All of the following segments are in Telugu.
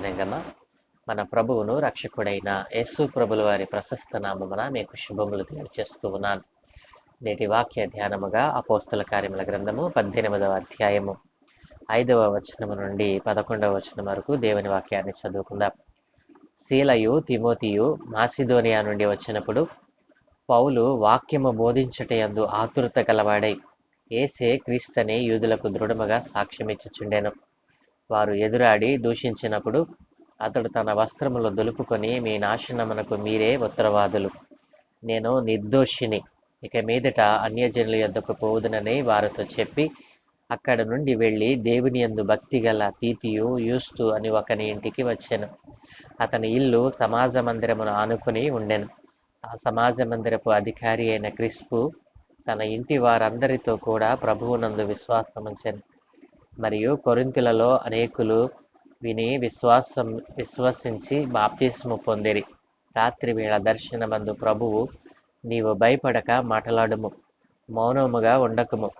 నందు మన ప్రభువును రక్షకుడైన యేసు ప్రభుల వారి ప్రశస్త నామమున మీకు శుభములు తెలియచేస్తూ ఉన్నాను. నేటి వాక్య ధ్యానముగా అపోస్తుల కార్యముల గ్రంథము పద్దెనిమిదవ అధ్యాయము. ఐదవ వచనము నుండి పదకొండవ వచనం వరకు దేవుని వాక్యాన్ని చదువుకుందాం. శీలయు తిమోతియు మాసిదోనియా నుండి వచ్చినప్పుడు పౌలు వాక్యము బోధించటయందు ఆతురత గలవాడై ఏసే క్రీస్తనే యూదులకు దృఢముగా సాక్ష్యమిచ్చుచుండెను. వారు ఎదురాడి దూషించినప్పుడు అతడు తన వస్త్రములు దులుపుకొని మీ నాశనమునకు మీరే ఉత్తరవాదులు. నేను నిర్దోషిని. ఇక మీదట అన్యజనుల యొద్దకు పోవుదునని వారితో చెప్పి అక్కడ నుండి వెళ్ళి దేవుని యందు భక్తి గల తీతియు యూస్తు అని ఒకని ఇంటికి వచ్చాను. అతని ఇల్లు సమాజ మందిరమును ఆనుకుని ఉండెను. ఆ సమాజ మందిరపు అధికారి అయిన క్రిస్పు తన ఇంటి వారందరితో కూడా ప్రభువునందు విశ్వాసముంచెను. మరియు కొరింతులలో అనేకులు విని విశ్వాసం విశ్వసించి బాప్తిస్ము పొందిరి. రాత్రి వేళ దర్శనమందు ప్రభువు నీవు భయపడక మాట్లాడుము మౌనముగా ఉండకుము.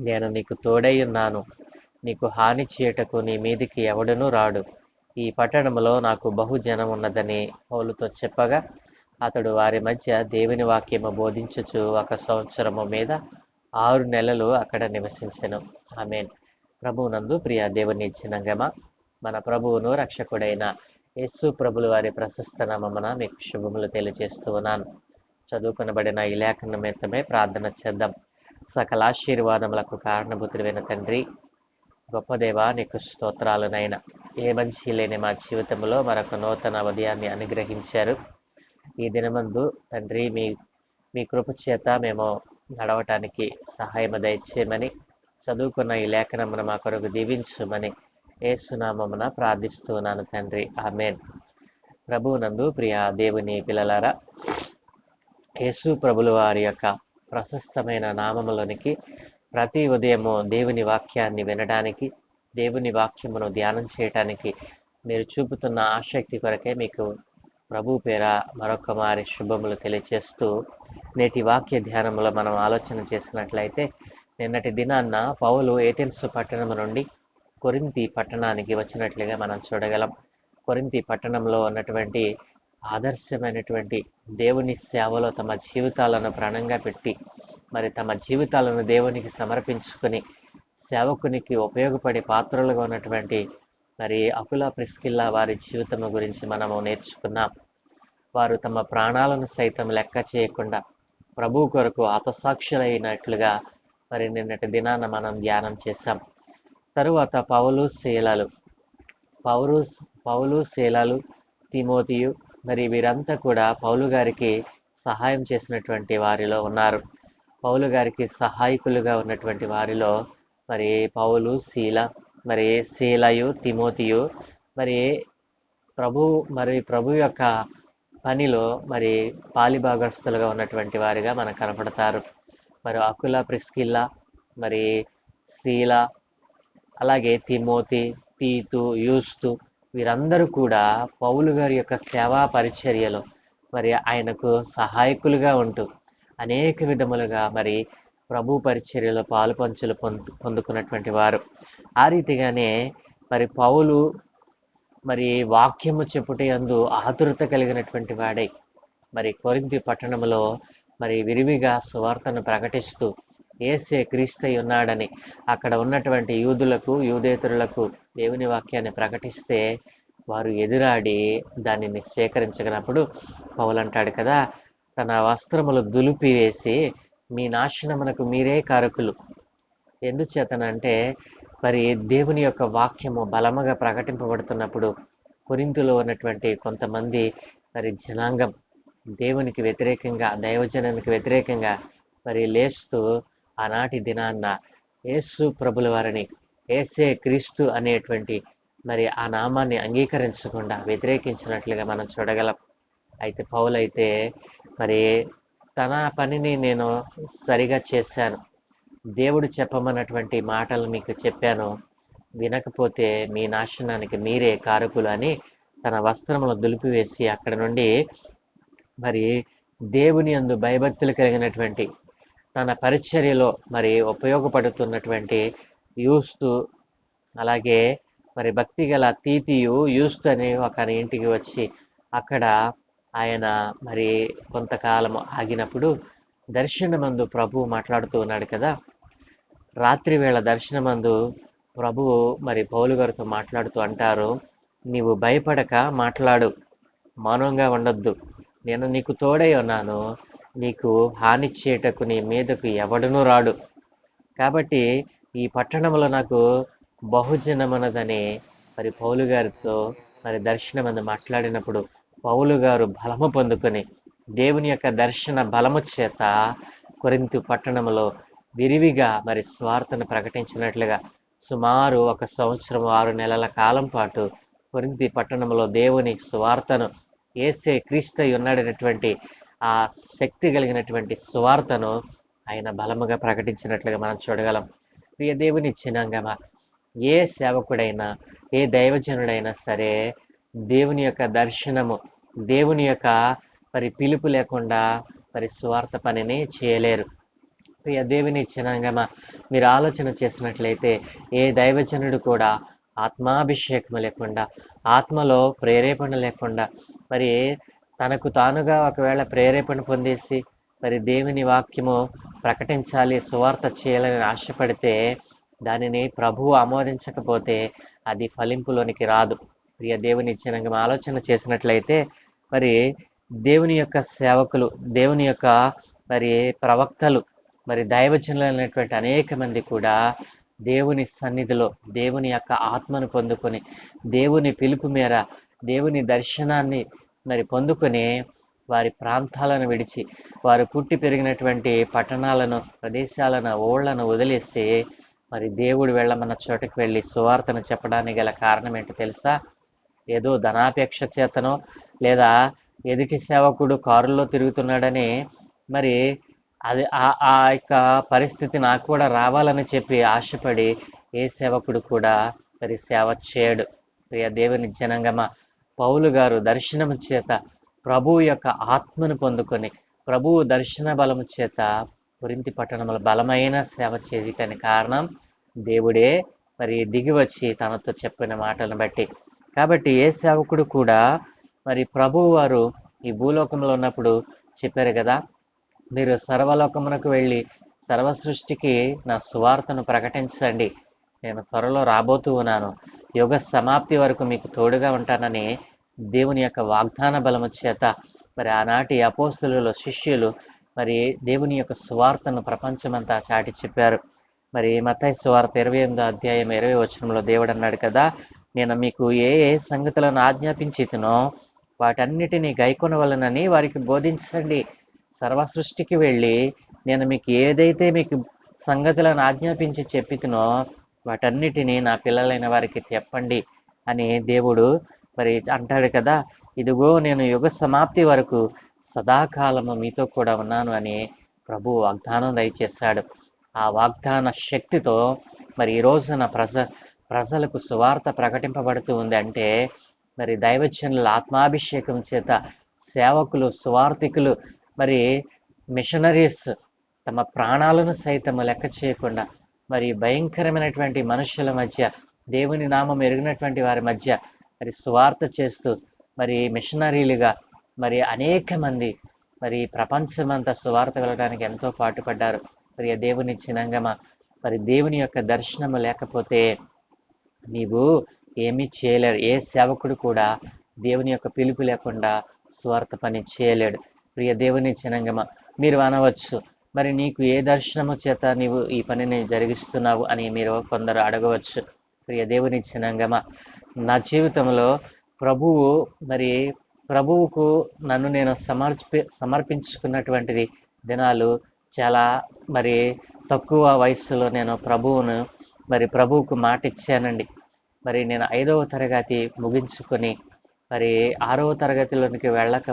నేను నీకు తోడై ఉన్నాను. నీకు హాని చేయటకు నీ మీదికి ఎవడునూ రాడు. ఈ పట్టణంలో నాకు బహుజనం ఉన్నదని పౌలుతో చెప్పగా అతడు వారి మధ్య దేవుని వాక్యము బోధించుచు ఒక సంవత్సరము మీద ఆరు నెలలు అక్కడ నివసించను. ఆమెన్. ప్రభువునందు ప్రియ దేవుని జనగమ మన ప్రభువును రక్షకుడైన యేసు ప్రభులు వారి ప్రశస్త నామమున మీకు శుభములు తెలియజేస్తూ ఉన్నాను. చదువుకునబడిన ఈ లేఖన నిమిత్తమే ప్రార్థన చేద్దాం. సకల ఆశీర్వాదములకు కారణభూతుడైన తండ్రి గొప్ప దేవ నీకు స్తోత్రాలునైనా. ఏ మంచి లేని మా జీవితంలో మరొక నూతన ఉదయాన్ని అనుగ్రహించారు. ఈ దినమందు తండ్రి మీ మీ కృప చేత మేము నడవటానికి సహాయం దయచేయమని చదువుకున్న ఈ లేఖనమును మా కొరకు దీవించమని ఏసునామమున ప్రార్థిస్తున్నాను తండ్రి. ఆమెన్. ప్రభువునందు ప్రియ దేవుని పిల్లలారా యేసు ప్రభుల వారి యొక్క ప్రశస్తమైన నామములోనికి ప్రతి ఉదయము దేవుని వాక్యాన్ని వినడానికి దేవుని వాక్యమును ధ్యానం చేయటానికి మీరు చూపుతున్న ఆసక్తి కొరకే మీకు ప్రభు పేర మరొక మారి శుభములు తెలియచేస్తూ నేటి వాక్య ధ్యానంలో మనం ఆలోచన చేసినట్లయితే నిన్నటి దినాన్న పౌలు ఏథెన్స్ పట్టణం నుండి కొరింతి పట్టణానికి వచ్చినట్లుగా మనం చూడగలం. కొరింతి పట్టణంలో ఉన్నటువంటి ఆదర్శమైనటువంటి దేవుని సేవలో తమ జీవితాలను ప్రాణంగా పెట్టి మరి తమ జీవితాలను దేవునికి సమర్పించుకొని సేవకునికి ఉపయోగపడే పాత్రలుగా ఉన్నటువంటి మరి అకుల ప్రిస్కిల్లా వారి జీవితం గురించి మనము నేర్చుకున్నాం. వారు తమ ప్రాణాలను సైతం లెక్క చేయకుండా ప్రభు కొరకు హతసాక్షులైనట్లుగా మరి నిన్నటి దినాన మనం ధ్యానం చేశాం. తరువాత పౌలు శీలలు పౌరు పౌలు శీలలు తిమోతియు మరి వీరంతా కూడా పౌలు గారికి సహాయం చేసినటువంటి వారిలో ఉన్నారు. పౌలు గారికి సహాయకులుగా ఉన్నటువంటి వారిలో మరి పౌలు శీల మరి శీలయు తిమోతియు మరి ప్రభు మరి ప్రభు యొక్క పనిలో మరి పాలిభాగస్తులుగా ఉన్నటువంటి వారిగా మనకు కనపడతారు. మరి అకుల ప్రిస్కిల్లా మరి శీల అలాగే తిమోతి తీతు యూస్తు వీరందరూ కూడా పౌలు గారి యొక్క సేవా పరిచర్యలో మరి ఆయనకు సహాయకులుగా ఉంటూ అనేక విధములుగా మరి ప్రభు పరిచర్యలో పాలు పంచులు పొందు పొందుకున్నటువంటి వారు. ఆ రీతిగానే మరి పౌలు మరి వాక్యము చెప్పుటే అందు ఆతురత కలిగినటువంటి వాడై మరి కొరింతి పట్టణంలో మరి విరివిగా సువార్తను ప్రకటిస్తూ ఏసే క్రీస్తై ఉన్నాడని అక్కడ ఉన్నటువంటి యూదులకు యూదేతరులకు దేవుని వాక్యాన్ని ప్రకటిస్తే వారు ఎదురాడి దానిని స్వీకరించగనప్పుడు పౌలంటాడు కదా తన వస్త్రములు దులిపి వేసి మీ నాశనమునకు మీరే కారకులు. ఎందుచేతనంటే మరి దేవుని యొక్క వాక్యము బలముగా ప్రకటింపబడుతున్నప్పుడు కొరింతులో ఉన్నటువంటి కొంతమంది మరి జనాంగం దేవునికి వ్యతిరేకంగా దైవజనానికి వ్యతిరేకంగా మరి లేస్తూ ఆనాటి దినాన్న యేసు ప్రభుల వారిని ఏసే క్రీస్తు అనేటువంటి మరి ఆ నామాన్ని అంగీకరించకుండా వ్యతిరేకించినట్లుగా మనం చూడగలం. అయితే పౌలైతే మరి తన పనిని నేను సరిగా చేశాను. దేవుడు చెప్పమన్నటువంటి మాటలు మీకు చెప్పాను. వినకపోతే మీ నాశనానికి మీరే కారకులు అని తన వస్త్రములు దులిపివేసి అక్కడ నుండి మరి దేవుని అందు భయభక్తులు కలిగినటువంటి తన పరిచర్యలో మరి ఉపయోగపడుతున్నటువంటి యూస్తు అలాగే మరి భక్తి గల తీతియు యూస్తు అనే ఒక ఇంటికి వచ్చి అక్కడ ఆయన మరి కొంతకాలం ఆగినప్పుడు దర్శనమందు ప్రభువు మాట్లాడుతూ ఉన్నాడు కదా. రాత్రి వేళ దర్శనమందు ప్రభువు మరి పౌలు గారితో మాట్లాడుతూ అంటారు నీవు భయపడక మాట్లాడు మౌనంగా ఉండొద్దు. నేను నీకు తోడై ఉన్నాను. నీకు హాని చేయటకు నీ మీదకు ఎవడునూ రాడు. కాబట్టి ఈ పట్టణంలో నాకు బహుజనమనదని మరి పౌలు గారితో మరి దర్శనం అని మాట్లాడినప్పుడు పౌలు గారు బలము పొందుకొని దేవుని యొక్క దర్శన బలము చేత కొరింతు పట్టణంలో విరివిగా మరి స్వార్థను ప్రకటించినట్లుగా సుమారు ఒక సంవత్సరం ఆరు నెలల కాలం పాటు కొరింతి పట్టణంలో దేవుని స్వార్థను ఏసే క్రీస్తు ఉన్నాడనేటువంటి ఆ శక్తి కలిగినటువంటి సువార్తను ఆయన బలముగా ప్రకటించినట్లుగా మనం చూడగలం. ప్రియ దేవుని చిన్నంగమా ఏ సేవకుడైనా ఏ దైవజనుడైనా సరే దేవుని యొక్క దర్శనము దేవుని యొక్క మరి పిలుపు లేకుండా మరి స్వార్థ పనిని చేయలేరు. ప్రియ దేవుని చిన్నంగమా మీరు ఆలోచన చేసినట్లయితే ఏ దైవజనుడు కూడా ఆత్మాభిషేకం లేకుండా ఆత్మలో ప్రేరేపణ లేకుండా మరి తనకు తానుగా ఒకవేళ ప్రేరేపణ పొందేసి మరి దేవుని వాక్యము ప్రకటించాలి సువార్త చేయాలని ఆశపడితే దానిని ప్రభువు ఆమోదించకపోతే అది ఫలింపులోనికి రాదు. ప్రియ దేవుని ఇచ్చినంగా ఆలోచన చేసినట్లయితే మరి దేవుని యొక్క సేవకులు దేవుని యొక్క మరి ప్రవక్తలు మరి దైవజనులు అనేటువంటి అనేక మంది కూడా దేవుని సన్నిధిలో దేవుని యొక్క ఆత్మను పొందుకొని దేవుని పిలుపు మేర దేవుని దర్శనాన్ని మరి పొందుకొని వారి ప్రాంతాలను విడిచి వారు పుట్టి పెరిగినటువంటి పట్టణాలను ప్రదేశాలను ఓళ్ళను వదిలేసి మరి దేవుడు వెళ్ళమన్న చోటకు వెళ్ళి సువార్తను చెప్పడానికి గల కారణం ఏంటో తెలుసా? ఏదో ధనాపేక్ష చేతనో లేదా ఎదుటి సేవకుడు కారులో తిరుగుతున్నాడని మరి అది ఆ ఆ యొక్క పరిస్థితి నాకు కూడా రావాలని చెప్పి ఆశపడి ఏ సేవకుడు కూడా మరి సేవ చేయడు. ప్రియ దేవుని జనంగమ పౌలు గారు దర్శనం చేత ప్రభువు యొక్క ఆత్మను పొందుకొని ప్రభువు దర్శన బలము చేత పురింతి పట్టణంలో బలమైన సేవ చేయటానికి కారణం దేవుడే. మరి దిగి వచ్చి తనతో చెప్పిన మాటలను బట్టి. కాబట్టి ఏ సేవకుడు కూడా మరి ప్రభువు వారు ఈ భూలోకంలో ఉన్నప్పుడు చెప్పారు కదా మీరు సర్వలోకమునకు వెళ్ళి సర్వ సృష్టికి నా సువార్తను ప్రకటించండి. నేను త్వరలో రాబోతూ ఉన్నాను. యుగ సమాప్తి వరకు మీకు తోడుగా ఉంటానని దేవుని యొక్క వాగ్దాన బలము చేత మరి ఆనాటి అపోస్తులలో శిష్యులు మరి దేవుని యొక్క సువార్తను ప్రపంచమంతా చాటి చెప్పారు. మరి మతాయి సువార్త ఇరవై ఎనిమిదో అధ్యాయం ఇరవై వచనంలో దేవుడు అన్నాడు కదా నేను మీకు ఏ ఏ సంగతులను ఆజ్ఞాపించితునో వాటన్నిటినీ గైకొనవలనని వారికి బోధించండి. సర్వ సృష్టికి వెళ్ళి నేను మీకు ఏదైతే మీకు సంగతులను ఆజ్ఞాపించి చెప్పితునో వాటన్నిటినీ నా పిల్లలైన వారికి చెప్పండి అని దేవుడు మరి అంటాడు కదా. ఇదిగో నేను యుగ సమాప్తి వరకు సదాకాలము మీతో కూడా ఉన్నాను అని ప్రభు వాగ్దానం దయచేశాడు. ఆ వాగ్దాన శక్తితో మరి ఈ రోజున ప్రజ ప్రజలకు సువార్త ప్రకటింపబడుతూ ఉంది అంటే మరి దైవచనుల ఆత్మాభిషేకం చేత సేవకులు సువార్థికులు మరి మిషనరీస్ తమ ప్రాణాలను సైతం లెక్క చేయకుండా మరి భయంకరమైనటువంటి మనుషుల మధ్య దేవుని నామం ఎరిగినటువంటి వారి మధ్య మరి సువార్త చేస్తూ మరి మిషనరీలుగా మరి అనేక మంది మరి ప్రపంచమంతా సువార్త వెళ్ళడానికి ఎంతో పాటుపడ్డారు. మరి దేవుని చినంగమ మరి దేవుని యొక్క దర్శనము లేకపోతే నీవు ఏమీ చేయలేరు ఏ సేవకుడు కూడా దేవుని యొక్క పిలుపు లేకుండా స్వార్థ పని చేయలేడు. ప్రియ దేవుని జనంగమ మీరు అనవచ్చు. మరి నీకు ఏ దర్శనము చేత నీవు ఈ పనిని జరిగిస్తున్నావు అని మీరు కొందరు అడగవచ్చు. ప్రియ దేవుని జనంగమ నా జీవితంలో ప్రభువు మరి ప్రభువుకు నన్ను నేను సమర్పి సమర్పించుకున్నటువంటిది దినాలు చాలా మరి తక్కువ వయసులో నేను ప్రభువును మరి ప్రభువుకు మాట ఇచ్చానండి మరి నేను ఐదవ తరగతి ముగించుకొని మరి ఆరవ తరగతిలోనికి వెళ్ళక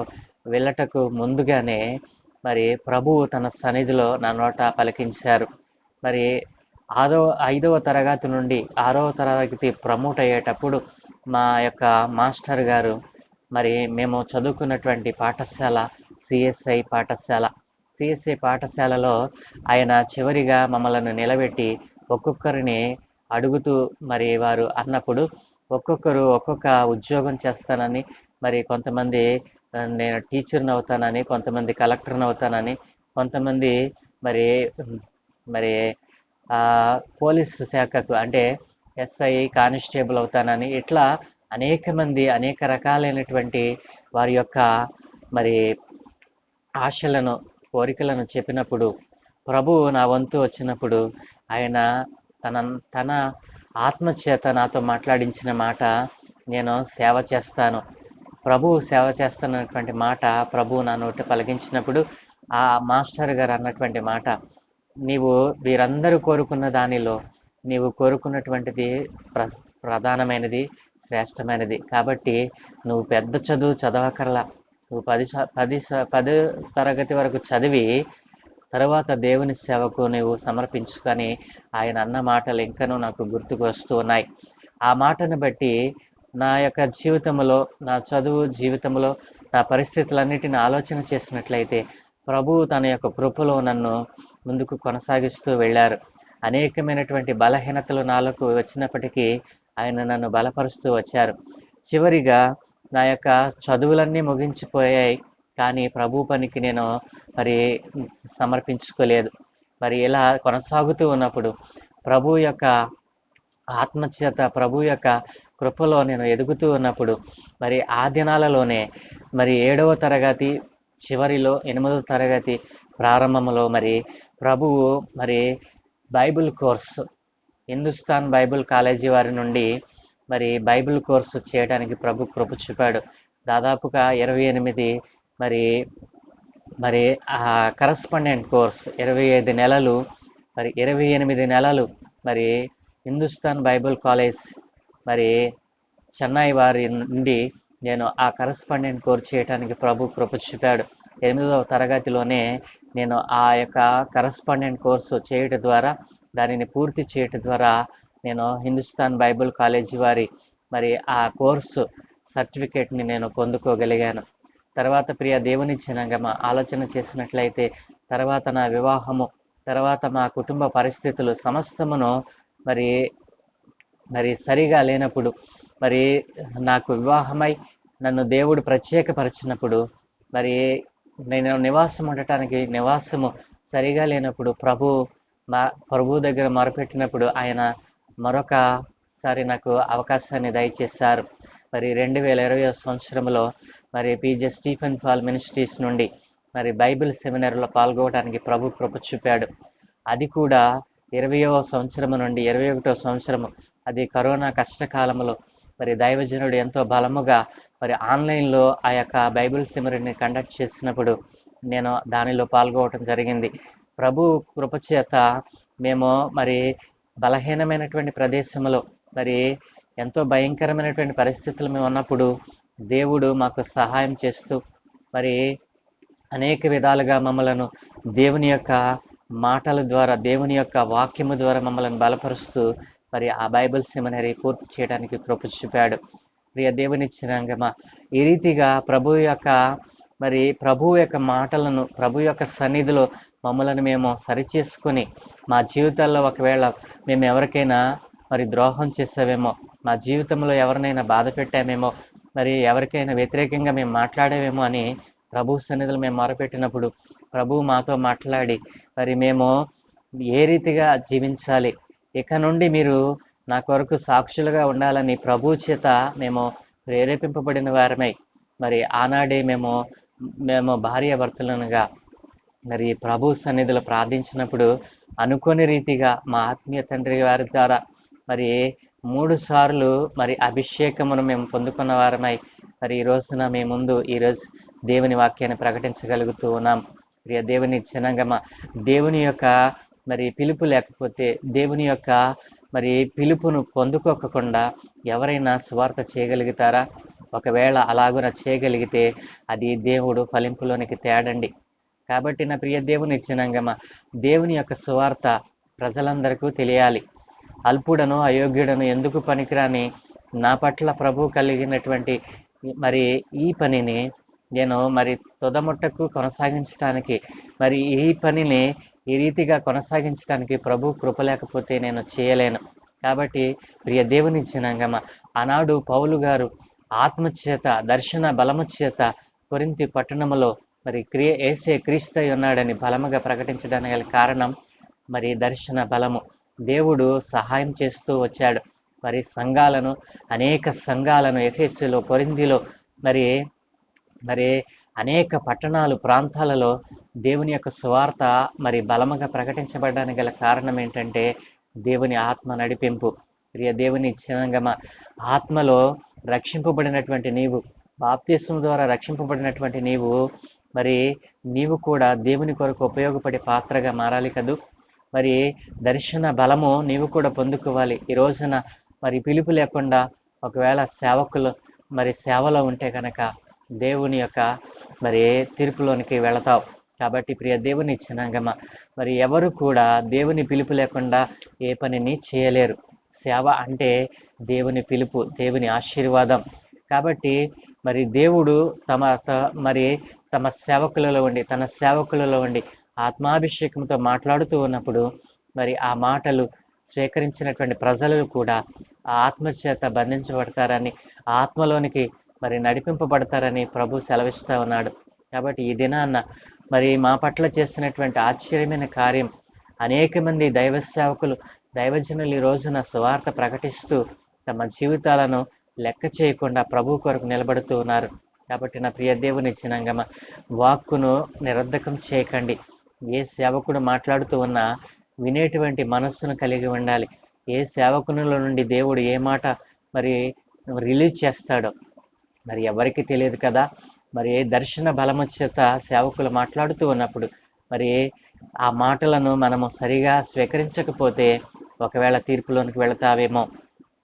వెళ్ళటకు ముందుగానే మరి ప్రభువు తన సన్నిధిలో నా నోట పలికించారు. మరి ఆరో ఐదవ తరగతి నుండి ఆరవ తరగతి ప్రమోట్ అయ్యేటప్పుడు మా యొక్క మాస్టర్ గారు మరి మేము చదువుకున్నటువంటి పాఠశాల సిఎస్ఐ పాఠశాల. సిఎస్ఐ పాఠశాలలో ఆయన చివరిగా మమ్మల్ని నిలబెట్టి ఒక్కొక్కరిని అడుగుతూ మరి వారు అన్నప్పుడు ఒక్కొక్కరు ఒక్కొక్క ఉద్యోగం చేస్తానని మరి కొంతమంది నేను టీచర్ని అవుతానని కొంతమంది కలెక్టర్ని అవుతానని కొంతమంది మరి మరి పోలీస్ శాఖకు అంటే ఎస్ఐ కానిస్టేబుల్ అవుతానని ఇట్లా అనేక మంది అనేక రకాలైనటువంటి వారి యొక్క మరి ఆశలను కోరికలను చెప్పినప్పుడు ప్రభువు నా వంతు వచ్చినప్పుడు ఆయన తన తన ఆత్మచేత నాతో మాట్లాడించిన మాట నేను సేవ చేస్తాను. ప్రభువు సేవ చేస్తానన్నటువంటి మాట ప్రభువు నా నోటి పలికించినప్పుడు ఆ మాస్టర్ గారు అన్నటువంటి మాట నీవు వీరందరూ కోరుకున్న దానిలో నీవు కోరుకున్నటువంటిది ప్ర ప్రధానమైనది శ్రేష్టమైనది. కాబట్టి నువ్వు పెద్ద చదువు చదవకర్లా నువ్వు పది స- పది స- పది తరగతి వరకు చదివి తర్వాత దేవుని సేవకు నువ్వు సమర్పించుకొని ఆయన అన్న మాటలు ఇంకనూ నాకు గుర్తుకు వస్తూ ఉన్నాయి. ఆ మాటను బట్టి నా యొక్క జీవితంలో నా చదువు జీవితంలో నా పరిస్థితులన్నిటిని ఆలోచన చేసినట్లయితే ప్రభువు తన యొక్క కృపలో నన్ను ముందుకు కొనసాగిస్తూ వెళ్ళారు. అనేకమైనటువంటి బలహీనతలు నాలకు వచ్చినప్పటికీ ఆయన నన్ను బలపరుస్తూ వచ్చారు. చివరిగా నా యొక్క చదువులన్నీ ముగించిపోయాయి కానీ ప్రభు పనికి నేను మరి సమర్పించుకోలేదు. మరి ఇలా కొనసాగుతూ ఉన్నప్పుడు ప్రభు యొక్క ఆత్మచేత ప్రభు యొక్క కృపలో నేను ఎదుగుతూ ఉన్నప్పుడు మరి ఆ దినాలలోనే మరి ఏడవ తరగతి చివరిలో ఎనిమిదవ తరగతి ప్రారంభంలో మరి ప్రభువు మరి Bible course Hindustan Bible college వారి నుండి మరి బైబిల్ కోర్సు చేయడానికి ప్రభు కృప చూపాడు. దాదాపుగా ఇరవై ఎనిమిది మరి మరి ఆ కరస్పాండెంట్ కోర్స్ ఇరవై ఐదు నెలలు మరి ఇరవై ఎనిమిది నెలలు మరి హిందుస్థాన్ బైబిల్ కాలేజ్ మరి చెన్నై వారి నుండి నేను ఆ కరస్పాండెంట్ కోర్స్ చేయడానికి ప్రభు కృప చూపాడు. ఎనిమిదవ తరగతిలోనే నేను ఆ యొక్క కరస్పాండెంట్ కోర్సు చేయటం ద్వారా దానిని పూర్తి చేయటం ద్వారా నేను హిందుస్థాన్ బైబిల్ కాలేజీ వారి మరి ఆ కోర్సు సర్టిఫికేట్ని నేను పొందుకోగలిగాను. తర్వాత ప్రియ దేవుని జనాంగమ ఆలోచన చేసినట్లయితే తర్వాత నా వివాహము తర్వాత మా కుటుంబ పరిస్థితులు సమస్తమును మరి మరి సరిగా లేనప్పుడు మరి నాకు వివాహమై నన్ను దేవుడు ప్రత్యేకపరిచినప్పుడు మరి నేను నివాసం ఉండటానికి నివాసము సరిగా లేనప్పుడు ప్రభు మా ప్రభు దగ్గర మొరపెట్టినప్పుడు ఆయన మరొకసారి నాకు అవకాశాన్ని దయచేశారు. మరి రెండు వేల ఇరవై సంవత్సరంలో మరి పీజే స్టీఫెన్ ఫాల్ మినిస్ట్రీస్ నుండి మరి బైబిల్ సెమినార్లో పాల్గొవడానికి ప్రభు కృప చూపాడు. అది కూడా ఇరవయో సంవత్సరం నుండి ఇరవై ఒకటో సంవత్సరము అది కరోనా కష్టకాలంలో మరి దైవజనుడు ఎంతో బలముగా మరి ఆన్లైన్లో ఆ యొక్క బైబిల్ సెమినార్ని కండక్ట్ చేసినప్పుడు నేను దానిలో పాల్గొవటం జరిగింది. ప్రభు కృపచేత మేము మరి బలహీనమైనటువంటి ప్రదేశంలో మరి ఎంతో భయంకరమైనటువంటి పరిస్థితులు మేము ఉన్నప్పుడు దేవుడు మాకు సహాయం చేస్తూ మరి అనేక విధాలుగా మమ్మలను దేవుని యొక్క మాటల ద్వారా దేవుని యొక్క వాక్యము ద్వారా మమ్మల్ని బలపరుస్తూ మరి ఆ బైబిల్ సెమినరీ పూర్తి చేయడానికి కృప చూపాడు. ప్రియ దేవుని చిరంగమ ఈ రీతిగా ప్రభు యొక్క మరి ప్రభు యొక్క మాటలను ప్రభు యొక్క సన్నిధిలో మమ్మలను మేము సరిచేసుకొని మా జీవితాల్లో ఒకవేళ మేము ఎవరికైనా మరి ద్రోహం చేసావేమో మా జీవితంలో ఎవరినైనా బాధ పెట్టామేమో మరి ఎవరికైనా వ్యతిరేకంగా మేము మాట్లాడేవేమో అని ప్రభు సన్నిధిలో మేము మొరపెట్టినప్పుడు ప్రభు మాతో మాట్లాడి మరి మేము ఏ రీతిగా జీవించాలి? ఇక నుండి మీరు నా కొరకు సాక్షులుగా ఉండాలని ప్రభు చేత మేము ప్రేరేపింపబడిన వారమై మరి ఆనాడే మేము మేము భార్యాభర్తలనుగా మరి ప్రభు సన్నిధిలో ప్రార్థించినప్పుడు అనుకోని రీతిగా మా ఆత్మీయ తండ్రి వారి ద్వారా మరి మూడు సార్లు మరి అభిషేకమును మేము పొందుకున్న వారమై మరి ఈ రోజున మీ ముందు ఈరోజు దేవుని వాక్యాన్ని ప్రకటించగలుగుతూ ఉన్నాం. ప్రియ దేవుని జనంగమ దేవుని యొక్క మరి పిలుపు లేకపోతే దేవుని యొక్క మరి పిలుపును పొందుకోకుండా ఎవరైనా స్వార్థ చేయగలుగుతారా? ఒకవేళ అలాగున చేయగలిగితే అది దేవుడు ఫలింపులోనికి తేడండి. కాబట్టి నా ప్రియ దేవుని జనాంగమ దేవుని యొక్క సువార్త ప్రజలందరికీ తెలియాలి. అల్పుడను అయోగ్యుడను ఎందుకు పనికిరాని నా పట్ల ప్రభు కలిగినటువంటి మరి ఈ పనిని నేను మరి తుదముట్టకు కొనసాగించడానికి మరి ఈ పనిని ఈ రీతిగా కొనసాగించడానికి ప్రభు కృప లేకపోతే నేను చేయలేను. కాబట్టి ప్రియ దేవుని జనాంగమ ఆనాడు పౌలు గారు ఆత్మచేత దర్శన బలము చేత కొరింతి పట్టణములో మరి క్రియ ఏసే క్రీస్తు ఉన్నాడని బలముగా ప్రకటించడానికి గల కారణం మరి దర్శన బలము. దేవుడు సహాయం చేస్తూ వచ్చాడు. మరి సంఘాలను అనేక సంఘాలను ఎఫెస్సులో కొరిందిలో మరి మరి అనేక పట్టణాలు ప్రాంతాలలో దేవుని యొక్క సువార్త మరి బలముగా ప్రకటించబడడానికి గల కారణం ఏంటంటే దేవుని ఆత్మ నడిపింపు. ప్రియ దేవుని చిరంగమ ఆత్మలో రక్షింపబడినటువంటి నీవు బాప్తిస్వం ద్వారా రక్షింపబడినటువంటి నీవు మరి నీవు కూడా దేవుని కొరకు ఉపయోగపడే పాత్రగా మారాలి కదూ? మరి దర్శన బలము నీవు కూడా పొందుకోవాలి. ఈ రోజున మరి పిలుపు లేకుండా ఒకవేళ సేవకులు మరి సేవలో ఉంటే కనుక దేవుని యొక్క మరి తీర్పులోనికి వెళతావు. కాబట్టి ప్రియ దేవుని ఇచ్చినాగమ మరి ఎవరు కూడా దేవుని పిలుపు లేకుండా ఏ పనిని చేయలేరు. సేవ అంటే దేవుని పిలుపు దేవుని ఆశీర్వాదం. కాబట్టి మరి దేవుడు తమ త- మరి తమ సేవకులలో ఉండి తన సేవకులలో ఉండి ఆత్మాభిషేకంతో మాట్లాడుతూ ఉన్నప్పుడు మరి ఆ మాటలు స్వీకరించినటువంటి ప్రజలు కూడా ఆ ఆత్మచేత బంధించబడతారని ఆత్మలోనికి మరి నడిపింపబడతారని ప్రభు సెలవిస్తూ ఉన్నాడు. కాబట్టి ఈ దినాన్న మరి మా పట్ల చేసినటువంటి ఆశ్చర్యమైన కార్యం అనేక మంది దైవ సేవకులు దైవజనులు ఈ రోజున సువార్త ప్రకటిస్తూ తమ జీవితాలను లెక్క చేయకుండా ప్రభు కొరకు నిలబడుతూ ఉన్నారు. కాబట్టి నా ప్రియ దేవుని చిన్నంగమ వాక్కును నిరర్ధకం చేయకండి. ఏ సేవకుడు మాట్లాడుతూ ఉన్నా వినేటువంటి మనస్సును కలిగి ఉండాలి. ఏ సేవకునిలో నుండి దేవుడు ఏ మాట మరి రిలీజ్ చేస్తాడో మరి ఎవరికి తెలియదు కదా? మరి దర్శన బలము చేత సేవకులు మాట్లాడుతూ ఉన్నప్పుడు మరి ఆ మాటలను మనము సరిగా స్వీకరించకపోతే ఒకవేళ తీర్పులోనికి వెళతావేమో?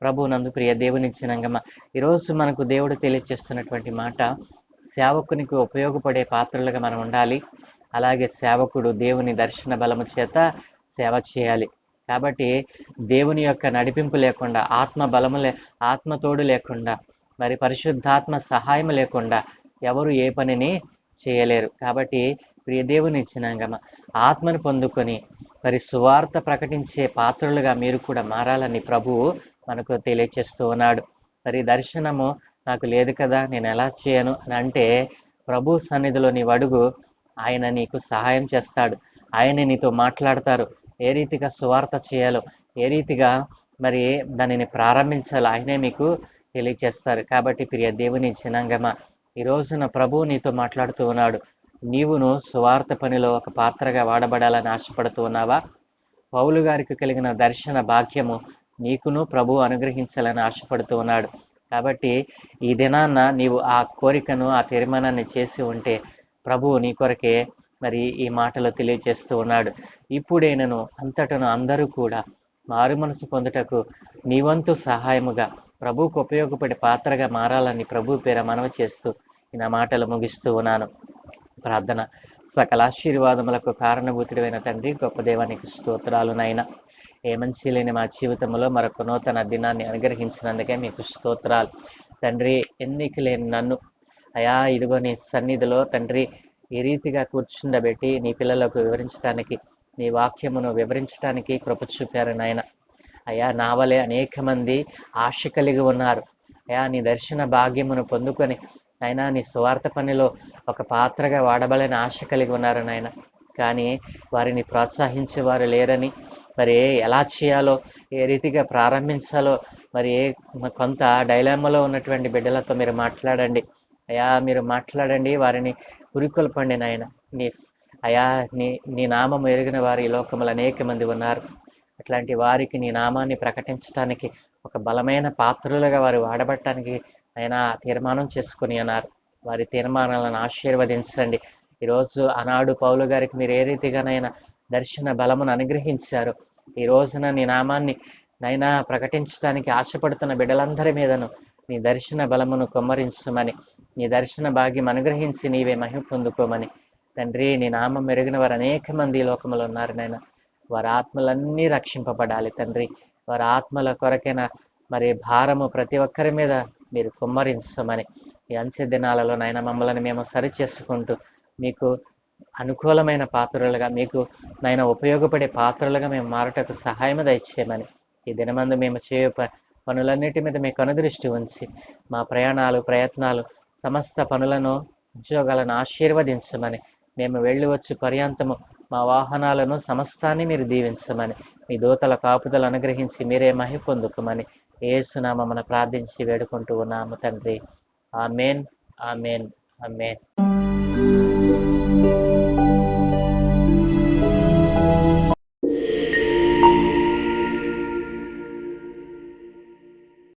ప్రభు నందు ప్రియ దేవుని ఇచ్చినంగమ్మ ఈరోజు మనకు దేవుడు తెలియచేస్తున్నటువంటి మాట సేవకునికి ఉపయోగపడే పాత్రలుగా మనం ఉండాలి. అలాగే సేవకుడు దేవుని దర్శన బలము చేత సేవ చేయాలి. కాబట్టి దేవుని యొక్క నడిపింపు లేకుండా ఆత్మ బలము లే ఆత్మతోడు లేకుండా మరి పరిశుద్ధాత్మ సహాయం లేకుండా ఎవరు ఏ పనిని చేయలేరు. కాబట్టి ప్రియదేవుని ఇచ్చినాక ఆత్మను పొందుకొని మరి సువార్త ప్రకటించే పాత్రలుగా మీరు కూడా మారాలని ప్రభువు మనకు తెలియచేస్తూ ఉన్నాడు. మరి దర్శనము నాకు లేదు కదా నేను ఎలా చేయను అని అంటే ప్రభు సన్నిధిలో వడుగు అడుగు ఆయన నీకు సహాయం చేస్తాడు. ఆయన నీతో మాట్లాడతారు. ఏ రీతిగా సువార్త చేయాలో ఏ రీతిగా మరి దానిని ప్రారంభించాలో ఆయనే మీకు తెలియచేస్తారు. కాబట్టి ప్రియ దేవుని జనాంగమ ఈ రోజున ప్రభువు నీతో మాట్లాడుతూ ఉన్నాడు. నీవును సువార్త పనిలో ఒక పాత్రగా వాడబడాలని ఆశపడుతూ ఉన్నావా? పౌలు గారికి కలిగిన దర్శన భాగ్యము నీకును ప్రభు అనుగ్రహించాలని ఆశపడుతూ ఉన్నాడు. కాబట్టి ఈ దినాన్న నీవు ఆ కోరికను ఆ తీర్మానాన్ని చేసి ఉంటే ప్రభువు నీ కొరకే మరి ఈ మాటలు తెలియజేస్తూ ఉన్నాడు. ఇప్పుడేనను అంతటను అందరూ కూడా మారు మనసు పొందుటకు నీ వంతు సహాయముగా ప్రభువుకు ఉపయోగపడే పాత్రగా మారాలని ప్రభు పేర మనవి చేస్తూ నా మాటలు ముగిస్తూ ఉన్నాను. ప్రార్థన. సకల ఆశీర్వాదములకు కారణభూతుడైన తండ్రి గొప్ప దేవానికి స్తోత్రాలు నాయన. ఏ మంచి లేని మా జీవితంలో మరొక నూతన దినాన్ని అనుగ్రహించినందుకే మీకు స్తోత్రాలు. తండ్రి ఎన్నిక లేని నన్ను. అయా ఇదిగో నీ సన్నిధిలో తండ్రి ఈ రీతిగా కూర్చుండబెట్టి నీ పిల్లలకు వివరించడానికి నీ వాక్యమును వివరించడానికి కృప చూపారు నాయన. అయా నా వలె అనేక మంది ఆశ కలిగి ఉన్నారు. అయా నీ దర్శన భాగ్యమును పొందుకొని అయినా నీ స్వార్థ పనిలో ఒక పాత్రగా వాడబలని ఆశ కలిగి ఉన్నారు నాయన. కానీ వారిని ప్రోత్సహించేవారు లేరని మరి ఎలా చేయాలో ఏ రీతిగా ప్రారంభించాలో మరి ఏ కొంత డైలామాలో ఉన్నటువంటి బిడ్డలతో మీరు మాట్లాడండి. అయా మీరు మాట్లాడండి వారిని పురికొల్పండి నాయన. నీ అయా నీ నీ నామం ఎరిగిన వారు ఈ లోకములు అనేక మంది ఉన్నారు. అట్లాంటి వారికి నీ నామాన్ని ప్రకటించడానికి ఒక బలమైన పాత్రులుగా వారు వాడబట్టడానికి ఆయన తీర్మానం చేసుకుని అన్నారు వారి తీర్మానాలను ఆశీర్వదించండి. ఈరోజు ఆనాడు పౌలు గారికి మీరు ఏ రీతిగానైనా దర్శన బలమును అనుగ్రహించారు. ఈ రోజున నీ నామాన్ని నైనా ప్రకటించడానికి ఆశపడుతున్న బిడ్డలందరి మీదను నీ దర్శన బలమును కొమ్మరించమని నీ దర్శన భాగ్యం అనుగ్రహించి నీవే మహిమ పొందుకోమని. తండ్రి నీ నామం మెరుగిన వారు అనేక మంది ఈ లోకంలో ఉన్నారు నాయన వారి ఆత్మలన్నీ రక్షింపబడాలి తండ్రి. వారి ఆత్మల కొరకైన మరి భారము ప్రతి ఒక్కరి మీద మీరు కుమ్మరించమని ఈ అంచె దినాలలో నాయన మమ్మల్ని మేము సరి చేసుకుంటూ మీకు అనుకూలమైన పాత్రలుగా మీకు నాయన ఉపయోగపడే పాత్రలుగా మేము మారుటకు సహాయం దయచేయమని ఈ దినమందు మేము చేయు పనులన్నిటి మీద మీ కనుదృష్టి ఉంచి మా ప్రయాణాలు ప్రయత్నాలు సమస్త పనులను ఉద్యోగాలను ఆశీర్వదించమని మేము వెళ్ళి వచ్చి పర్యంతము మా వాహనాలను సమస్తాన్ని మీరు దీవించమని మీ దూతల కాపుదలు అనుగ్రహించి మీరే మహి పొందుకోమని ఏసునామన ప్రార్థించి వేడుకుంటూ ఉన్నాము తండ్రి. Amen amen amen.